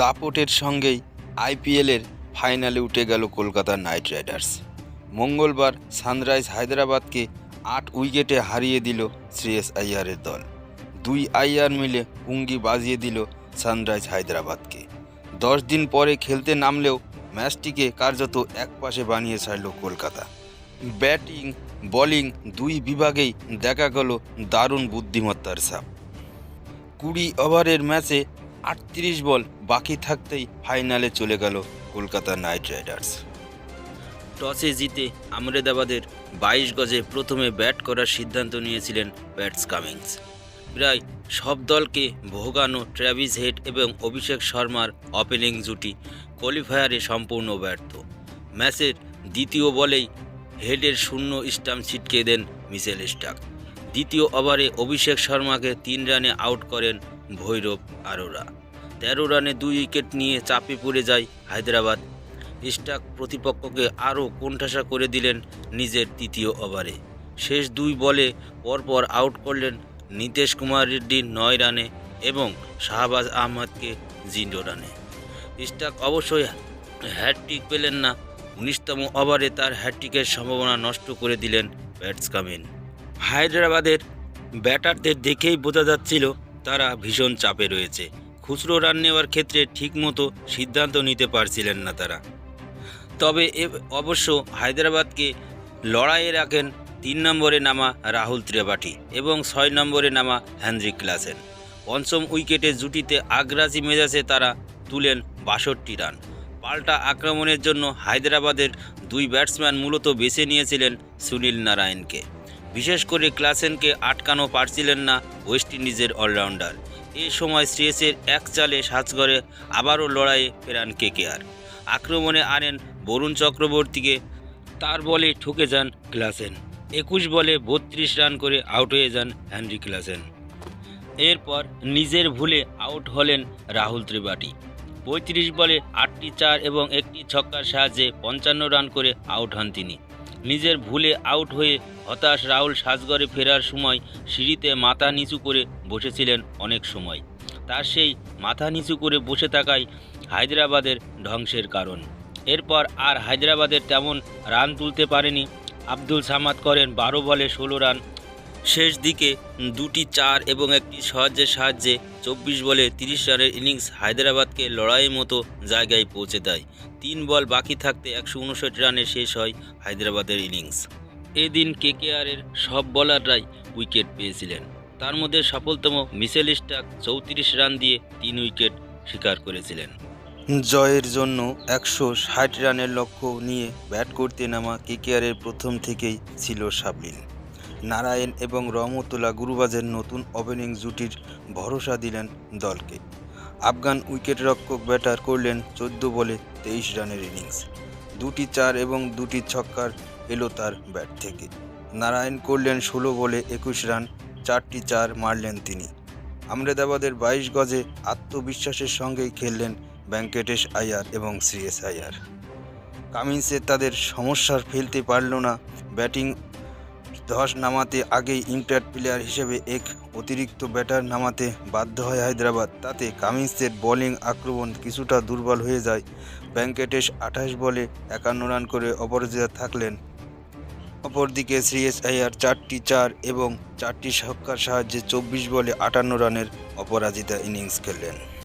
দাপটের সঙ্গেই আইপিএলের ফাইনালে উঠে গেল কলকাতা নাইট রাইডার্স। মঙ্গলবার সানরাইজ হায়দ্রাবাদকে আট উইকেটে হারিয়ে দিল শ্রেয়স আইয়ারের দল। দুই আইয়ার মিলে পুঙ্গি বাজিয়ে দিল সানরাইজ হায়দ্রাবাদকে। দশ দিন পরে খেলতে নামলেও ম্যাচটিকে কার্যত একপাশে বানিয়ে ছাড়ল কলকাতা। ব্যাটিং, বলিং দুই বিভাগেই দেখা গেল দারুণ বুদ্ধিমত্তার ছাপ। কুড়ি ওভারের ম্যাচে আটত্রিশ বল বাকি থাকতেই ফাইনালে চলে গেল কলকাতা নাইট রাইডার্স। টসে জিতে আমরেদাবাদের বাইশ গজে প্রথমে ব্যাট করার সিদ্ধান্ত নিয়েছিলেন ব্যাটস কামিংস। প্রায় সব দলকে ভোগানো ট্র্যাভিস হেড এবং অভিষেক শর্মার ওপেনিং জুটি কোয়ালিফায়ারে সম্পূর্ণ ব্যর্থ। ম্যাচের দ্বিতীয় বলেই হেডের শূন্য স্টাম্প ছিটকে দেন মিসেল স্টাক দ্বিতীয় ওভারে অভিষেক শর্মাকে তিন রানে আউট করেন ভৈরব আরোরা। তেরো রানে দুই উইকেট নিয়ে চাপে পড়ে যায় হায়দ্রাবাদ। স্টাক প্রতিপক্ষকে আরও কোণঠাসা করে দিলেন নিজের তৃতীয় ওভারে। শেষ দুই বলে পরপর আউট করলেন নীতিশ কুমার রেড্ডি নয় রানে এবং শাহবাজ আহমদকে জিরো রানে। স্টাক অবশ্যই হ্যাটট্রিক পেলেন না। উনিশতম ওভারে তার হ্যাটট্রিকের সম্ভাবনা নষ্ট করে দিলেন ব্যাটস কামিন হায়দ্রাবাদের ব্যাটারদের দেখেই বোঝা যাচ্ছিল তারা ভীষণ চাপে রয়েছে। খুচরো রান নেওয়ার ক্ষেত্রে ঠিকমতো সিদ্ধান্ত নিতে পারছিলেন না তারা। তবে অবশ্য হায়দ্রাবাদকে লড়াইয়ে রাখেন তিন নম্বরে নামা রাহুল ত্রিপাঠী এবং ছয় নম্বরে নামা হ্যানরিক ক্লাসেন। পঞ্চম উইকেটে জুটিতে আগ্রাসী মেজাজে তারা তুলেন বাষট্টি রান। পাল্টা আক্রমণের জন্য হায়দ্রাবাদের দুই ব্যাটসম্যান মূলত বেছে নিয়েছিলেন সুনীল নারায়ণকে। বিশেষ করে ক্লাসেনকে আটকানো পারছিলেন না ওয়েস্ট ইন্ডিজের অলরাউন্ডার। এ সময় শ্রেয়সের এক চালে সাজগড়ে আবারও লড়াইয়ে ফেরান কেকেআর। আক্রমণে আনেন বরুণ চক্রবর্তীকে, তার বলে ঠুকে যান ক্লাসেন। একুশ বলে বত্রিশ রান করে আউট হয়ে যান হ্যানরি ক্লাসেন। এরপর নিজের ভুলে আউট হলেন রাহুল ত্রিপাঠী। পঁয়ত্রিশ বলে আটটি চার এবং একটি ছক্কার সাহায্যে পঞ্চান্ন রান করে আউট হন তিনি। নিজের ভুলে আউট হয়ে হতাশ রাহুল সাজগড়ে ফেরার সময় সিঁড়িতে মাথা নিচু করে বসেছিলেন অনেক সময়। তার সেই মাথা নিচু করে বসে থাকাই হায়দ্রাবাদের ধ্বংসের কারণ। এরপর আর হায়দ্রাবাদের তেমন রান তুলতে পারেনি আব্দুল সামাদ করেন বারো বলে ষোলো রান শেষ দিকে দুটি চার এবং একটি সহজের সাহায্যে চব্বিশ বলে তিরিশ রানের ইনিংস হায়দ্রাবাদকে লড়াইয়ের মতো জায়গায় পৌঁছে দেয়। তিন বল বাকি থাকতে একশো উনষাট রানে শেষ হয় হায়দ্রাবাদের ইনিংস। এদিন কেকেআরের সব বলাররাই উইকেট পেয়েছিলেন। তার মধ্যে সফলতম মিসেল স্টাক চৌত্রিশ রান দিয়ে তিন উইকেট শিকার করেছিলেন। জয়ের জন্য একশো ষাট রানের লক্ষ্য নিয়ে ব্যাট করতে নামা কেকেআরের প্রথম থেকেই ছিল সাবলীল। নারায়ণ এবং রহমতুল্লাহ গুরুবাজের নতুন ওপেনিং জুটির ভরসা দিলেন দলকে। আফগান উইকেটরক্ষক ব্যাটার করলেন চোদ্দ বলে তেইশ রানের ইনিংস। দুটি চার এবং দুটি ছক্কার এলো তার ব্যাট থেকে। নারায়ণ করলেন ষোলো বলে একুশ রান, চারটি চার মারলেন তিনি। আমরেদাবাদের বাইশ গজে আত্মবিশ্বাসের সঙ্গেই খেললেন ভেঙ্কটেশ আয়ার এবং শ্রেয়স আয়ার। কামিন্সে তাদের সমস্যার ফেলতে পারল না ব্যাটিং ধস নামাতে আগেই ইম্প্যাক্ট প্লেয়ার হিসেবে এক অতিরিক্ত ব্যাটার নামাতে বাধ্য হয় হায়দ্রাবাদ। তাতে কামিন্সের বোলিং আক্রমণ কিছুটা দুর্বল হয়ে যায়। ভেঙ্কটেশ আঠাশ বলে একান্ন রান করে অপরাজিতা থাকলেন। অপরদিকে আয়ার চারটি চার এবং চারটি ছক্কার সাহায্যে চব্বিশ বলে আটান্ন রানের অপরাজিতা ইনিংস খেললেন।